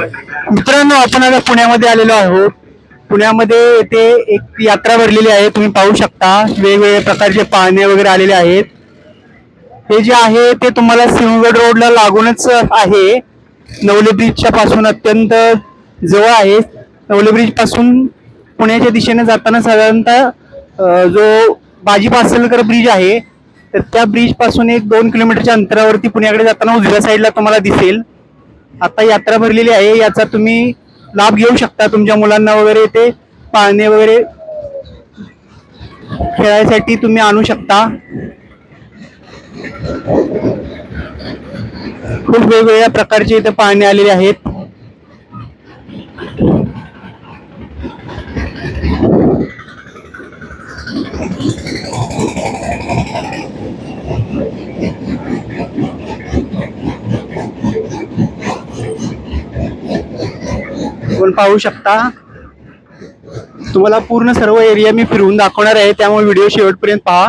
मित्रांनो आपण आता पुण्यामध्ये आलेलो आहोत. पुण्यामध्ये येथे एक यात्रा भरलेली आहे. तुम्ही पाहू शकता. वेगवेगळ्या प्रकारचे पाहणे वगैरे आलेले आहेत. हे जे आहे ते तुम्हाला सिंहगड रोडला लागूनच आहे. नवले ब्रिजच्या पासून अत्यंत जवळ आहे. नवले ब्रिजपासून पुण्याच्या दिशेने जाताना साधारणतः जो बाजी पासलकर ब्रिज आहे तर त्या ब्रिजपासून एक दोन किलोमीटरच्या अंतरावरती पुण्याकडे जाताना उजव्या साईडला तुम्हाला दिसेल. आता यात्रा भरलेली आहे याचा तुम्ही लाभ घेऊ शकता तुमच्या मुलांना वगैरे ते पाळणे वगैरे खेळायसाठी तुम्ही आणू शकता. खूप वेगवेगळ्या प्रकारचे इथे पाळणे आलेले आहेत. आपण पाहू शकता. तुम्हाला पूर्ण सर्व एरिया मी फिरवून दाखवणार आहे त्यामुळे व्हिडिओ शेवटपर्यंत पहा.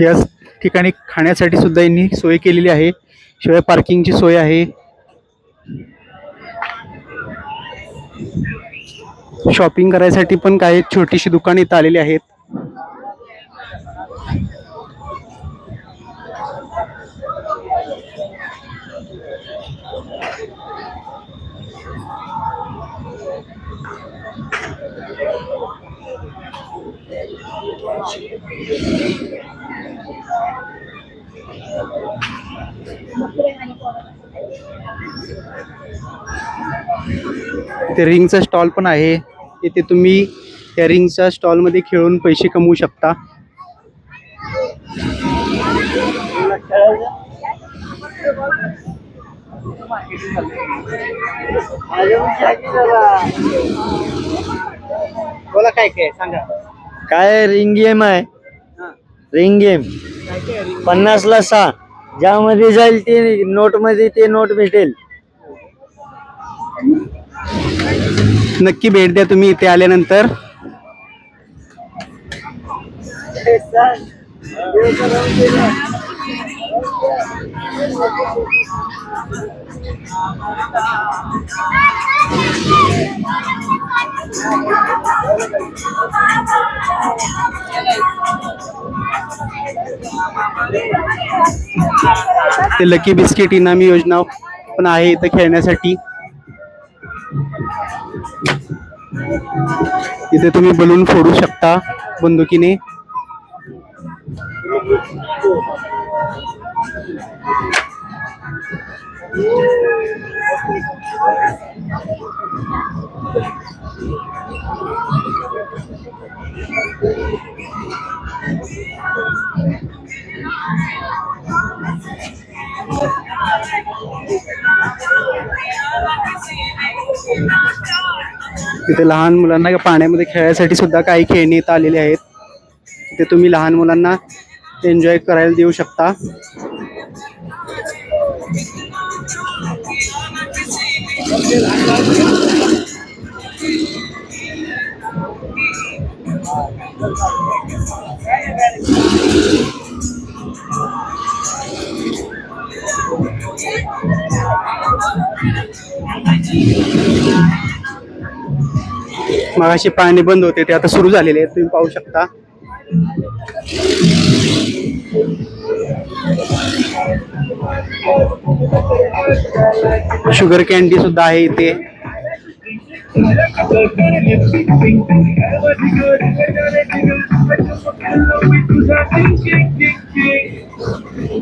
या ठिकाणी खाण्यासाठी सुद्धा यांनी सोय केलेली आहे. शिवाय पार्किंगची सोय आहे. शॉपिंग करायसाठी पण काही छोटीशी दुकान इथं आलेली आहेत. इथे रिंगचा स्टॉल पण आहे. इथे तुम्ही त्या रिंगच्या स्टॉलमध्ये खेळून पैसे कमवू शकता. बोला काय काय सांगा. काय रिंग गेम आहे? Ring game. पन्नास ला सहा. ज्यामध्ये जाईल ते नोटमध्ये ते नोट भेटेल. नक्की भेट द्या तुम्ही इथे आल्यानंतर. ते लकी बिस्किट इनामी योजना पण आहे इथं खेळण्यासाठी. इथे तुम्ही बलून फोडू शकता बंदुकीने. तिथे लहान मुलांना पाण्यामध्ये खेळायसाठी सुद्धा काही खेळणी इथं आलेली आहेत. तिथे तुम्ही लहान मुलांना एन्जॉय करायला देऊ शकता. मगाशी पाणी बंद होते ते आता सुरू झालेले आहेत तुम्ही पाहू शकता. शुगर कॅन्डी सुद्धा आहे इथे.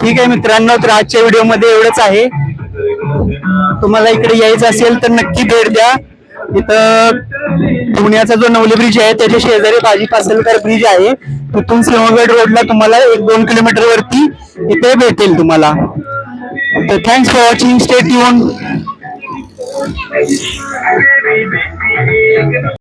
ठीक आहे मित्रांनो तर आजच्या व्हिडिओमध्ये एवढंच आहे. तुम्हाला इकडे यायचं असेल तर नक्की भेट द्या. इथं पुण्याचा जो नवले ब्रिज आहे त्याच्या शेजारी भाजी पासलकर ब्रिज आहे. तिथून सिंहगड रोडला तुम्हाला एक दोन किलोमीटर वरती इथे भेटेल तुम्हाला. तर थँक्स फॉर वॉचिंग स्टेट युन